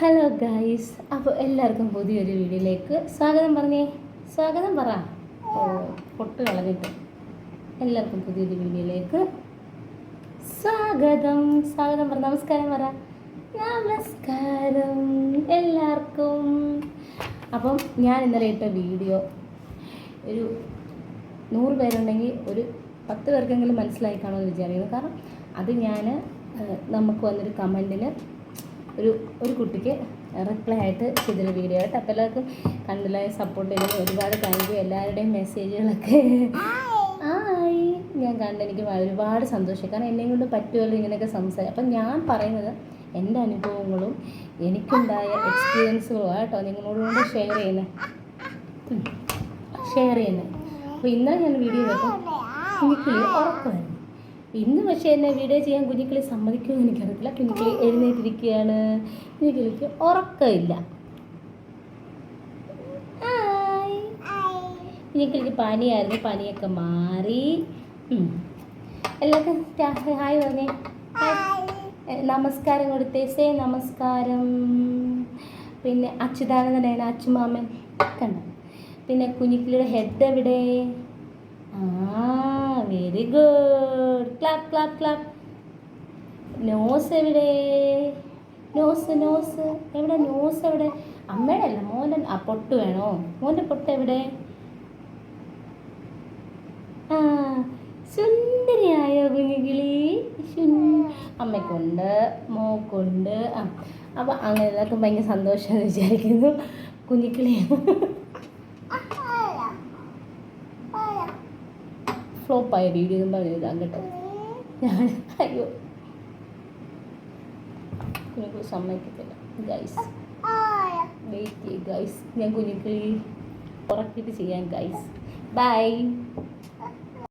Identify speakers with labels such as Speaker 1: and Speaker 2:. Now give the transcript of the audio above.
Speaker 1: Hello guys അപ്പോൾ എല്ലാവർക്കും പുതിയൊരു വീഡിയോയിലേക്ക് സ്വാഗതം പറഞ്ഞേ. സ്വാഗതം പറ. പൊട്ട് കളഞ്ഞിട്ട്. എല്ലാവർക്കും പുതിയൊരു വീഡിയോയിലേക്ക് സ്വാഗതം. സ്വാഗതം പറ. നമസ്കാരം പറ. നമസ്കാരം എല്ലാവർക്കും. അപ്പം ഞാൻ ഇന്നലെ ഇട്ട വീഡിയോ ഒരു നൂറ് പേരുണ്ടെങ്കിൽ ഒരു പത്ത് പേർക്കെങ്കിലും മനസ്സിലായി കാണുമെന്ന് വിചാരിക്കുന്നു. കാരണം അത് ഞാൻ നമുക്ക് വന്നൊരു കമന്റിന് ഒരു ഒരു കുട്ടിക്ക് റിപ്ലൈ ആയിട്ട് ചെയ്തൊരു വീഡിയോ ആയിട്ട്. അപ്പോൾ എല്ലാവർക്കും കണ്ടില്ല സപ്പോർട്ട് ചെയ്തത് ഒരുപാട് താങ്ക് യു എല്ലാവരുടെയും മെസ്സേജുകളൊക്കെ ആയി ഞാൻ കണ്ട് എനിക്ക് ഒരുപാട് സന്തോഷം. കാരണം എന്നെയും കൊണ്ട് പറ്റുമല്ലോ ഇങ്ങനെയൊക്കെ സംസാരിക്കും അപ്പം ഞാൻ പറയുന്നത് എന്റെ അനുഭവങ്ങളും എനിക്കുണ്ടായ എക്സ്പീരിയൻസുകളും ആട്ടോ നിങ്ങളോട് കൊണ്ട് ഷെയർ ചെയ്യുന്നത് ഷെയർ ചെയ്യുന്നത് അപ്പോൾ ഇന്നലെ ഞാൻ വീഡിയോ കേട്ടോ എനിക്ക് ഇന്ന് പക്ഷേ എന്നെ വീഡിയോ ചെയ്യാൻ കുഞ്ഞിക്കിളി സമ്മതിക്കുമെന്ന് എനിക്കറിയത്തില്ല. കുഞ്ഞിക്കിളി എഴുന്നേറ്റിരിക്കുകയാണ്. കുഞ്ഞിക്കിളിക്ക് ഉറക്കമില്ല. കുഞ്ഞിക്കളിക്ക് പനിയായിരുന്നു. പനിയൊക്കെ മാറി. എല്ലാവർക്കും ഹായ് പറഞ്ഞേ. നമസ്കാരം കൊടുത്തേ. സേ നമസ്കാരം. പിന്നെ അച്യുതാനന്ദനാണ് അച്ചുമാമൻ കണ്ട? പിന്നെ കുഞ്ഞിക്കിളിയുടെ ഹെഡ് എവിടെ? ആ very good clap clap clap nose എവിടെ? നോസ് നോസ് എവിടെ? നോസ് എവിടെ? അമ്മയുടെ അല്ല മോന്റെ ആ പൊട്ട് വേണോ? മോന്റെ പൊട്ട് എവിടെ? ആ സുന്ദരിയായോ കുഞ്ഞുകിളി. അമ്മയ്ക്കുണ്ട് മോക്കുണ്ട്. ആ അപ്പോൾ അങ്ങനെ എല്ലാവർക്കും ഭയങ്കര സന്തോഷമെന്ന് വിചാരിക്കുന്നു. കുഞ്ഞിക്കിളി ഫ്ലോപ്പായ വീഡിയോ ഒന്നും പറഞ്ഞില്ല കേട്ടോ. ഞാൻ അയ്യോ. കുഞ്ഞിക്കിളി സമ്മതിക്കത്തില്ല. ഗൈസ് വെയിറ്റ് ചെയ്യ് ഗൈസ് ഞാൻ കുഞ്ഞിക്കിളി ഉറക്കിട്ട് ചെയ്യാം ഗൈസ് ബൈ